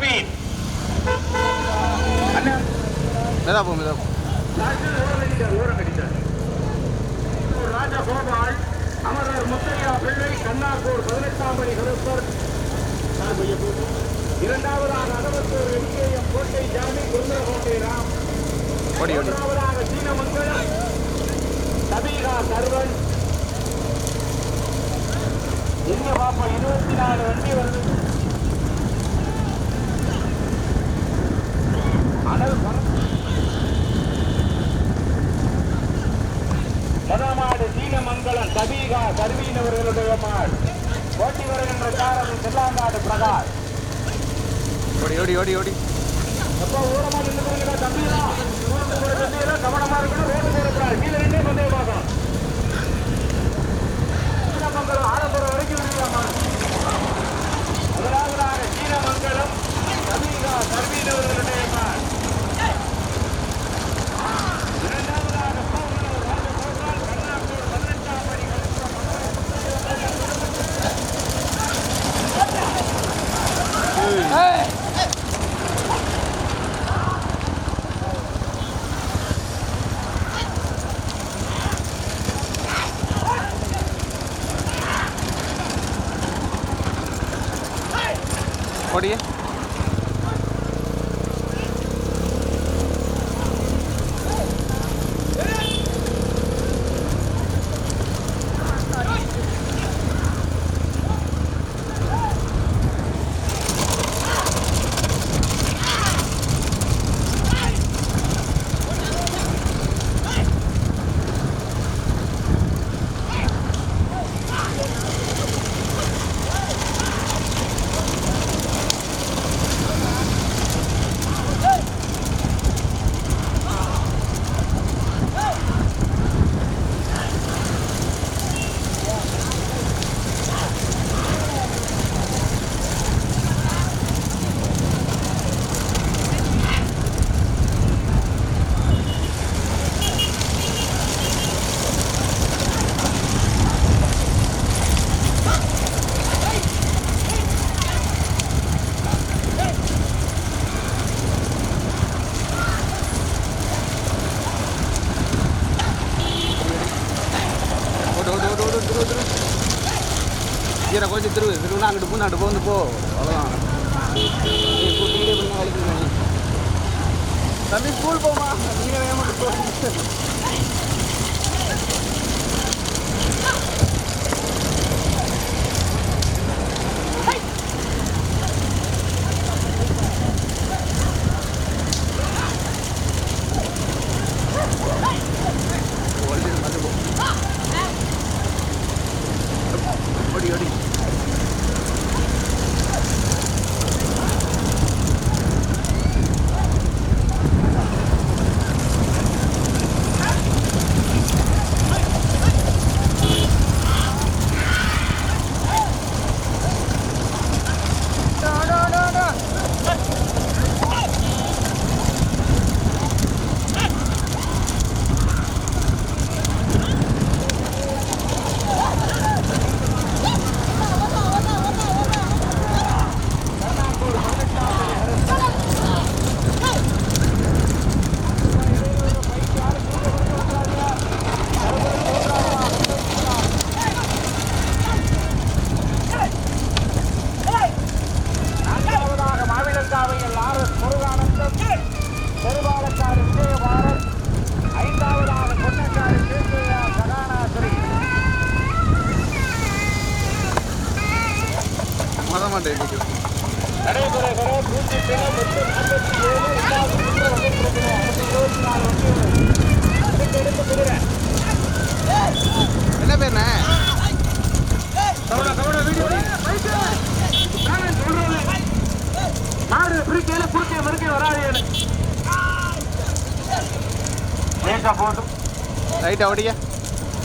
பர்வீன் மெதா போ மெதா ராஜகோபால் அமரர் முத்தையா பிள்ளை கண்ணாக்கூர் பதினெட்டாம் பணி கருப்பர் இரண்டாவதாக அகவத்தூர் எம்கேஎம் கோட்டை ஜாமி குருந்தரகோட்டை ராம். ஓடி ஓடி. மூன்றாவதாக சீனமங்கலம் சபீகா சர்வன். எங்க பாப்பா இருபத்தி நாலு வண்டி வருது அனல் பறந்து முதமாடு சீனமங்கலம் சபீகா சர்வீனவர்களுடைய மாடு போட்டி வருகின்ற காரணம் செல்லாங்காடு பிரகாஷ் ஓடி ஓடி ஓடி ஓடி. எப்போ ஓரமா கவனமா இருக்கணும் ரோடு போடக்கூடாது கீழே நின்று கொண்டே பார்க்கணும் சீனமங்கலம் ஆரம்பரம் வரைக்கும் இருக்கலாமா முதலாவதாக சீனமங்கலம் சபீகா சர்வீனவர்களுடைய மாடு இரண்டாவதாக கோவலூர் ராஜகோபால் கண்ணாத்தூர் பதினெட்டாம் படி ஓடியே ஓடு ஓடு ஓடு ஓடு திரு திரு ஈர கொஞ்சம் அங்கிட்டு போ அங்கிட்டு போந்து போ. அவ்வளோதான் ஏய், பண்ண வலிக்குது தம்பி ஸ்கூல் போமா நீங்கள் வேணும்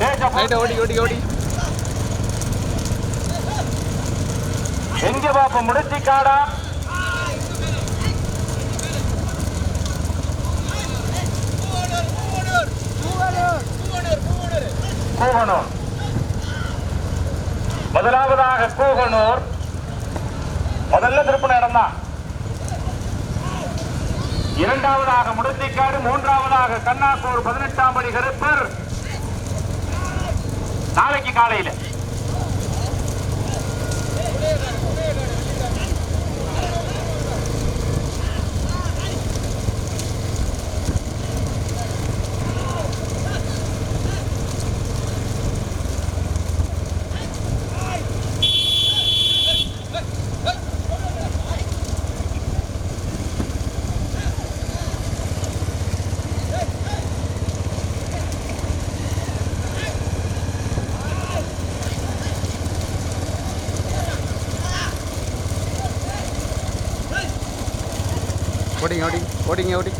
லேசா ரைட்டா போட்டும் ஓடி ஓடி ஓடி. எங்க பாப்ப முடிச்சு காடா. கூகனூர். முதலாவதாக கூகனூர். முதல்ல திருப்பின இடம் தான் இரண்டாவதாக முடத்திக்காடு மூன்றாவதாக கண்ணாக்கூர் பதினெட்டாம் படி கருப்பர். நாளைக்கு காலையில. ഓടിങ്ങി ഓടി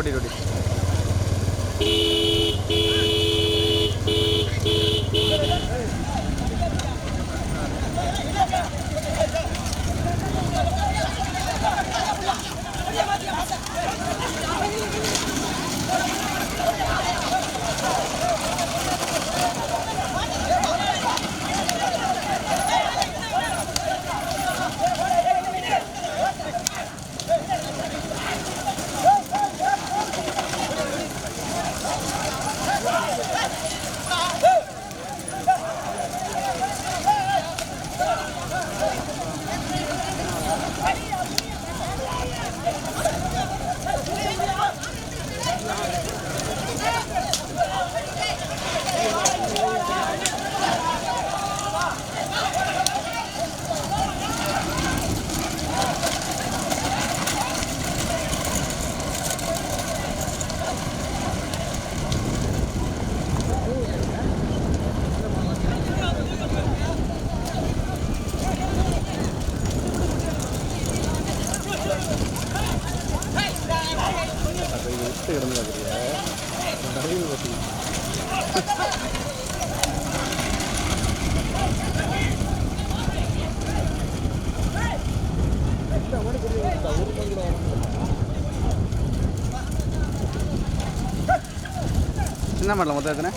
ஓடிங்க ஓடிங்க ஓடிங்க ஓடி ஆ ஓடி சின்ன மாடல மொத்தம் எத்தனை?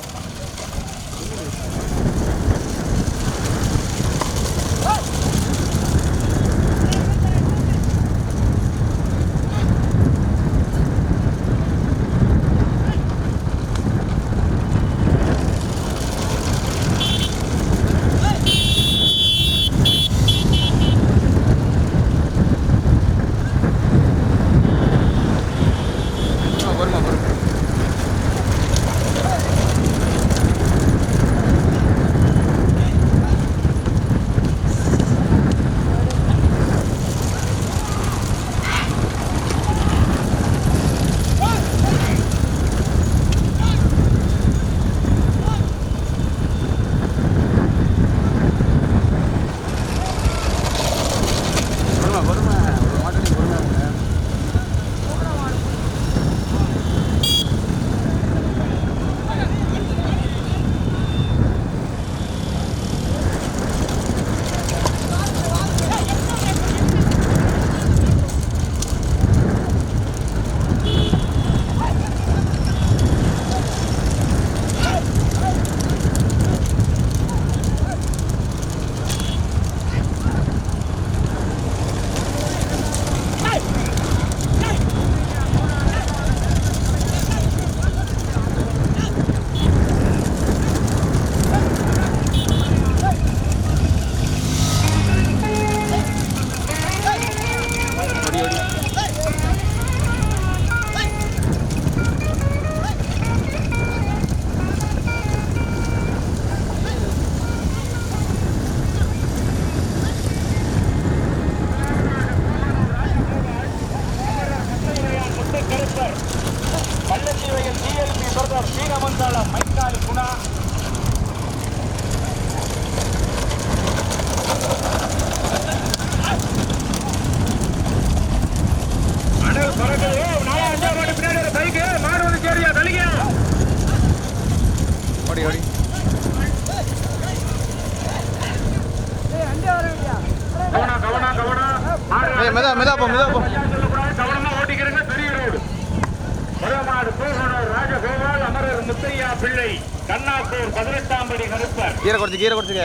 குறைச்சி கீரை குறைச்சிக்க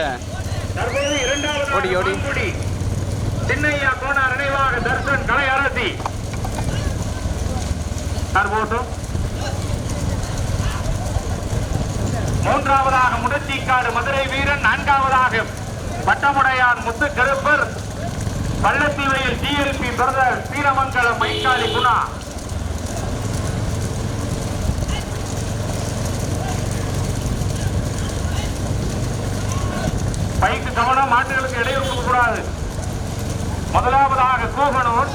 ஓடி, ஓடி. சின்னையா கோனார் நினைவாக தர்சன் கலை அரசி. தற்போது மூன்றாவதாக முடச்சிக்காடு மதுரை வீரன் நான்காவதாக பட்டமுடையான் முத்து கருப்பர் பள்ளத்தீவையில் டிஎல்பி பிரதர் வீரமங்கலம் மைக்காலி குணா. பைக்கு கவனம் மாட்டுகளுக்கு இடையூறு கொடுக்கக்கூடாது. முதலாவதாக கூகனூர்.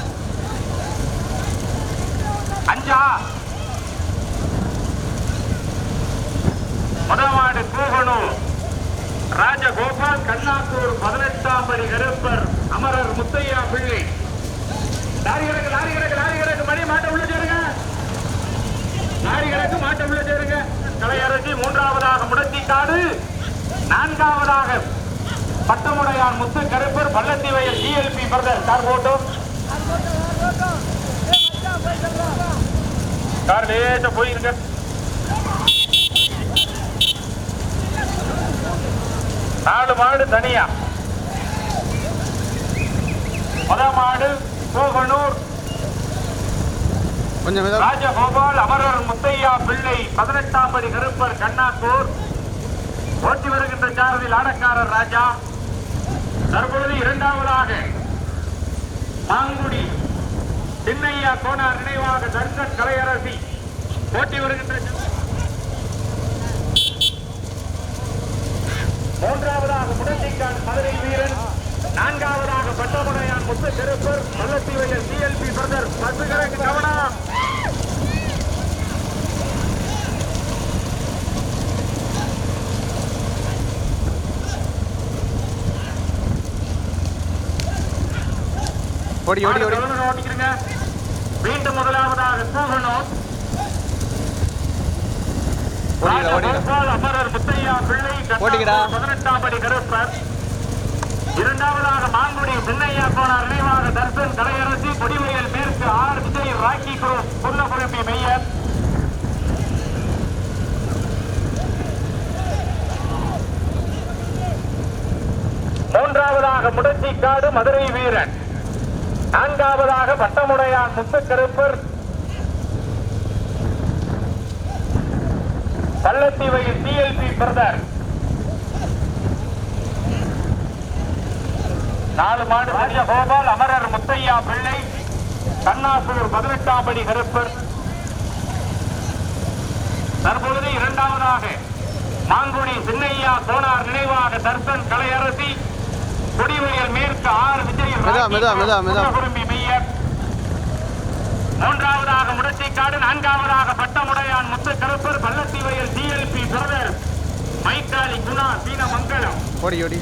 அஞ்சா. முதமாடு கூகனூர். ராஜகோபால் கண்ணாத்தூர் பதினெட்டாம் படி கருப்பர் அமரர் முத்தையா பிள்ளை. லாரி கிடக்கு லாரி கிடக்கு லாரி கிடக்கு. மணி மாட்ட உள்ள சேருங்க. லாரி கிடக்கு மாட்ட உள்ள சேருங்க. கலையரசி மூன்றாவதாக முடத்திக்காடு நான்காவதாக பட்டமுடையான் முத்து கருப்பர் பள்ளத்தி வயல் டிஎல்பி பிரதர். கார் போட்டோம் கார் லேசா போயிருங்க. நாலு மாடு தனியா. முத மாடு கோகனூர். கொஞ்சம் ராஜகோபால் அமரர் முத்தையா பிள்ளை பதினெட்டாம் படி கருப்பர் கண்ணாத்தூர் ஓட்டி வருகின்ற சாரதில் ஆடக்காரர் ராஜா. தற்பொழுது இரண்டாவதாக மாங்குடி சின்னையா கோனார் நினைவாக தர்கன் கலையரசி போட்டி வருகின்ற மூன்றாவதாக முடத்திக்கான் மதுரை வீரன். நான்காவதாக பட்டமுடையான் முத்து கருப்பர் பள்ளத்தீவையில் சிஎல்பி பிரதர் பசுகரக்கு கவனம். ஓடி ஓடி ஓடி. ஓட்டிக்கிறங்க? மீண்டும் முதலாவதாக. ராஜகோபால் அமரர் முத்தையா பிள்ளை ஓட்டிக்கடா. பதினெட்டாம் படி கருப்பர். இரண்டாவதாக மாங்குடி சின்னையா கோனார் நினைவாக தர்சன் கலையரசி கொடிவயல் மேற்கு R Vijay Rocky group Pullapurappi Meyyar. மூன்றாவதாக முடச்சிக்காடு மதுரை வீரன். நான்காவதாக பட்டமுடையான் முத்துக்கருப்பர். பள்ளத்தீவையில் DLP brother. நாலு மாடு ராஜ கோபால் அமரர் முத்தையா பிள்ளை கண்ணாசூர் பதினெட்டாம் படி கருப்பர். தற்பொழுது இரண்டாவதாக மாங்குடி சின்னையா சோனார் நினைவாக தர்சன் கலையரசி. கொடிவயல் மேற்கு ஆர் விஜய் மெதுவா, மெதுவா, மெதுவா, மெதுவா. குரும்பி மெய்யர் மூன்றாவதாக முடச்சிக்காடு நான்காவதாக பட்டமுடையான் முத்து கருப்பர் பள்ளத்தீவையில் டிஎல்பி பிரதர் மைக்காலி குணா சீனமங்கலம். ஓடி ஓடி.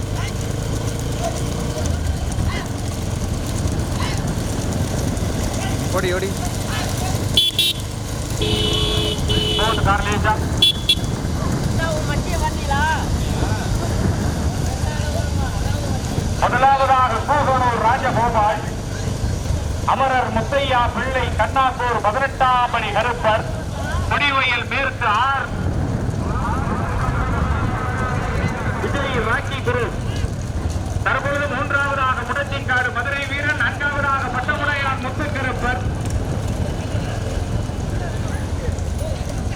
ஓடி ஓடி. போட்டு கார்லேஜா முதலாவதாக கூகனூர் ராஜகோபால் அமரர் முத்தையா பிள்ளை கண்ணாத்தூர் பதினெட்டாம் மணி கருப்பர் முடிவையில் மேற்கு ஆர். விஜய் ராக்கி குரு. தற்பொழுது மூன்றாவதாக முடச்சிக்காடு மதுரை வீரன் நான்காவதாக பட்டமுடையான் முத்துக்கருப்பர்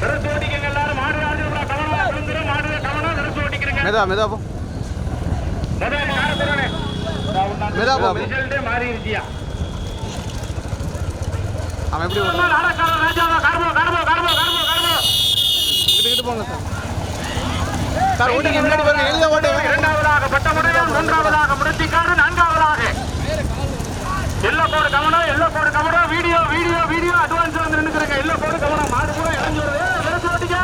விரசு ஓட்டிக்கங்க எல்லாரும். மாடு ராஜபுரா கவனம் மாடு கவனம் போ. முதல் ரிசல்ட்டே மாறிடுச்சியா அவன் எப்படி போங்க சார். சார் ஓட்டிங்க முன்னாடி பாருங்க. எழுத ஓட்டுங்க இரண்டாவதாக பட்டமுடையான் மூன்றாவதாக முடத்திக்காடு நான்காவதாக. எல்லோ கோடு கவனம் எல்லோ கோடு கவனம். Video video video. அட்வான்ஸ் வந்து நின்னுக்கிறேங்க எல்லோ கோடு கவனம். மாடு பூரா இறங்கி வருது விரசு ஓட்டிக்க.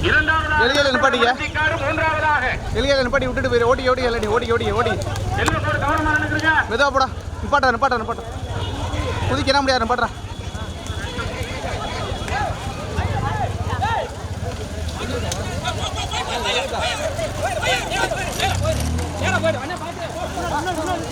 வெளியில நிப்பாட்டிங்க வெளியில நிப்பாட்டி விட்டுட்டு போயிரு. ஓடி ஓடி இல்லை ஓடி ஓடி ஓடி. மெதுவா போடா நிப்பாட்டா நிப்பாட்டா நிப்பாட்டா குதிக்க முடியாது நிப்பாட்டா ஏன்னா போயிடு அண்ணா பார்த்து